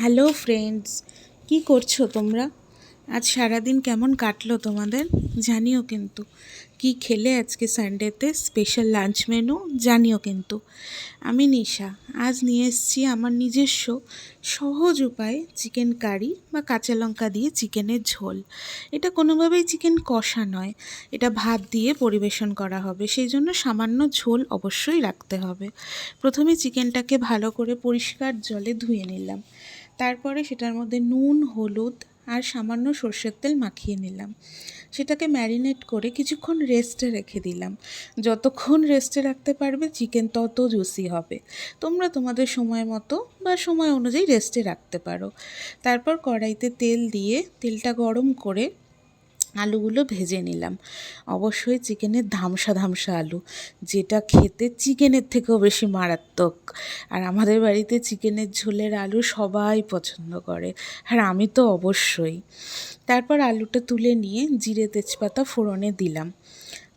Hello friends, কি করছ তোমরা? আজ সারাদিন কেমন কাটলো তোমাদের? জানিও কিন্তু। কি খেলে আজকে সানডেতে স্পেশাল লাঞ্চ মেনু জানিও কিন্তু। আমি নিশা। আজ নিয়ে এসেছি আমার নিজস্ব, সহজ উপায়ে চিকেন কারি বা কাঁচা লঙ্কা দিয়ে চিকেনের ঝোল। এটা কোনোভাবেই চিকেন কষা নয়। এটা ভাত দিয়ে পরিবেশন করা হবে। সেই জন্য সামান্য ঝোল অবশ্যই রাখতে হবে। প্রথমে চিকেনটাকে ভালো করে পরিষ্কার জলে ধুয়ে নিলাম। তারপরে সেটার মধ্যে নুন, হলুদ আর সামান্য সর্ষের তেল মাখিয়ে নিলাম। সেটাকে ম্যারিনেট করে কিছুক্ষণ রেস্টে রেখে দিলাম। যতক্ষণ রেস্টে রাখতে পারবে চিকেন তত জুসি হবে। তোমরা তোমাদের সময় মতো বা সময় অনুযায়ী রেস্টে রাখতে পারো। তারপর কড়াইতে তেল দিয়ে তেলটা গরম করে আলুগুলো ভেজে নিলাম। অবশ্যই চিকেনের ধামসা ধামসা আলু, যেটা খেতে চিকেনের থেকেও বেশি মারাত্মক। আর আমাদের বাড়িতে চিকেনের ঝোলের আলু সবাই পছন্দ করে, আর আমি তো অবশ্যই। তারপর আলুটা তুলে নিয়ে জিরে তেজপাতা ফোড়নে দিলাম।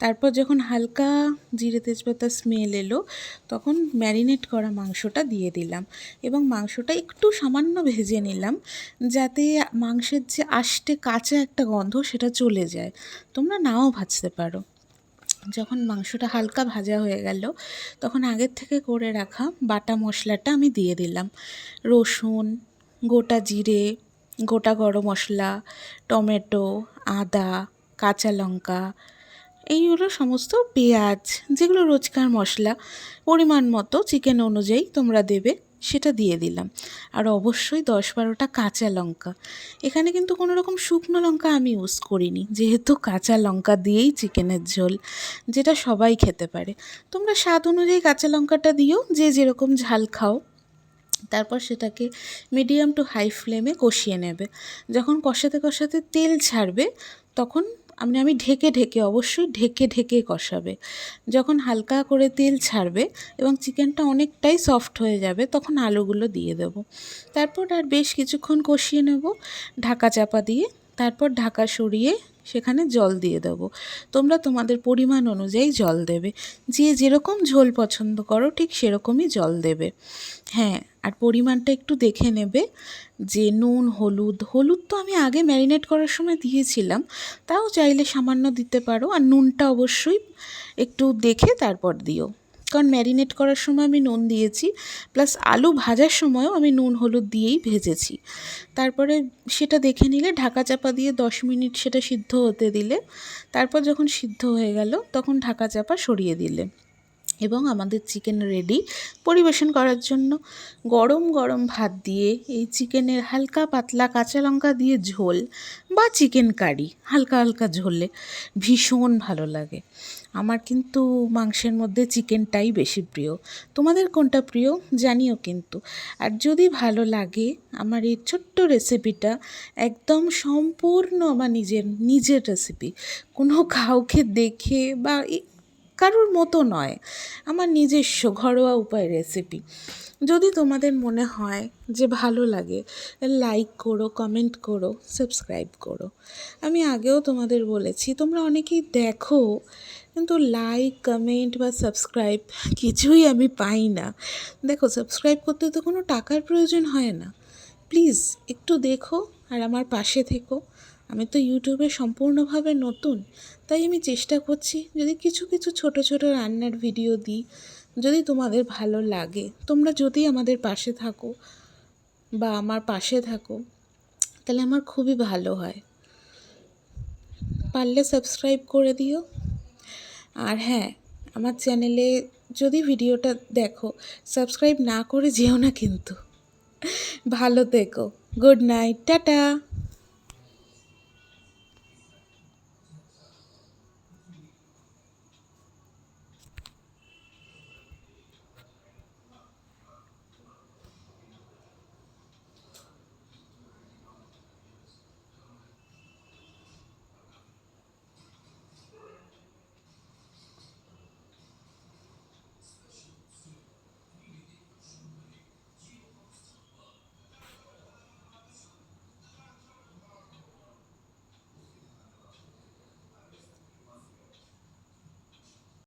তারপর যখন হালকা জিরে তেজপাতা স্মেল এলো, তখন ম্যারিনেট করা মাংসটা দিয়ে দিলাম এবং মাংসটা একটু সামান্য ভেজে নিলাম যাতে মাংসের যে আষ্টে কাঁচা একটা গন্ধ সেটা চলে যায়। তোমরা নাও ভাজতে পারো। যখন মাংসটা হালকা ভাজা হয়ে গেল, তখন আগের থেকে করে রাখা বাটা মশলাটা আমি দিয়ে দিলাম। রসুন, গোটা জিরে, গোটা গরম মশলা, টমেটো, আদা, কাঁচা লঙ্কা এইগুলো সমস্ত পেঁয়াজ, যেগুলো রোজকার মশলা, পরিমাণ মতো চিকেন অনুযায়ী তোমরা দেবে, সেটা দিয়ে দিলাম। আর অবশ্যই দশ বারোটা কাঁচা লঙ্কা। এখানে কিন্তু কোনো রকম শুকনো লঙ্কা আমি ইউজ করিনি, যেহেতু কাঁচা লঙ্কা দিয়েই চিকেনের ঝোল, যেটা সবাই খেতে পারে। তোমরা স্বাদ অনুযায়ী কাঁচা লঙ্কাটা দিও, যে যেরকম ঝাল খাও। তারপর সেটাকে মিডিয়াম টু হাই ফ্লেমে কষিয়ে নেবে। যখন কষাতে কষাতে তেল ছাড়বে, তখন মানে আমি ঢেকে ঢেকে, অবশ্যই ঢেকে ঢেকে কষাবে। যখন হালকা করে তেল ছাড়বে এবং চিকেনটা অনেকটাই সফট হয়ে যাবে, তখন আলুগুলো দিয়ে দেব। তারপর আর বেশ কিছুক্ষণ কষিয়ে নেব, ঢাকা চাপা দিয়ে। তারপর ঢাকা সরিয়ে সেখানে জল দিয়ে দেবো। তোমরা তোমাদের পরিমাণ অনুযায়ী জল দেবে। যে যেরকম ঝোল পছন্দ করো, ঠিক সেরকমই জল দেবে। হ্যাঁ আর পরিমাণটা একটু দেখে নেবে যে নুন, হলুদ হলুদ তো আমি আগে ম্যারিনেট করার সময় দিয়েছিলাম, তাও চাইলে সামান্য দিতে পারো। আর নুনটা অবশ্যই একটু দেখে তারপর দিও। কারণ ম্যারিনেট করার সময় আমি নুন দিয়েছি, প্লাস আলু ভাজার সময়ও আমি নুন হলুদ দিয়েই ভেজেছি। তারপরে সেটা দেখে নিলে, ঢাকা চাপা দিয়ে দশ মিনিট সেটা সিদ্ধ হতে দিলে, তারপর যখন সিদ্ধ হয়ে গেল, তখন ঢাকা চাপা সরিয়ে দিলে। এবং আমাদের চিকেন রেডি পরিবেশন করার জন্য। গরম গরম ভাত দিয়ে এই চিকেনের হালকা পাতলা কাঁচা লঙ্কা দিয়ে ঝোল বা চিকেন কারি, হালকা হালকা ঝোলে ভীষণ ভালো লাগে। আমার কিন্তু মাংসের মধ্যে চিকেনটাই বেশি প্রিয়। তোমাদের কোনটা প্রিয় জানিও কিন্তু। আর যদি ভালো লাগে, আমার এই ছোট্ট রেসিপিটা একদম সম্পূর্ণ আমার নিজের নিজের রেসিপি কোনো কাউকে দেখে বা কারোর মতো নয়, আমার নিজস্ব ঘরোয়া উপায় রেসিপি যদি তোমাদের মনে হয় যে ভালো লাগে লাইক করো কমেন্ট করো সাবস্ক্রাইব করো। আমি আগেও তোমাদের বলেছি, তোমরা অনেকেই দেখো কিন্তু লাইক কমেন্ট বা সাবস্ক্রাইব কিছুই আমি পাই না। দেখো সাবস্ক্রাইব করতে তো কোনো টাকার প্রয়োজন হয় না। প্লিজ একটু দেখো আর আমার পাশে থেকো। আমি তো ইউটিউবে সম্পূর্ণভাবে নতুন, তাই আমি চেষ্টা করছি যদি কিছু কিছু ছোট ছোট রান্নার ভিডিও দিই, যদি তোমাদের ভালো লাগে। তোমরা যদি আমাদের পাশে থাকো বা আমার পাশে থাকো, তাহলে আমার খুবই ভালো হয়। পারলে সাবস্ক্রাইব করে দিও। আর হ্যাঁ আমার চ্যানেলে যদি ভিডিওটা দেখো সাবস্ক্রাইব না করে যেও না কিন্তু। ভালো থেকো। Good night tata.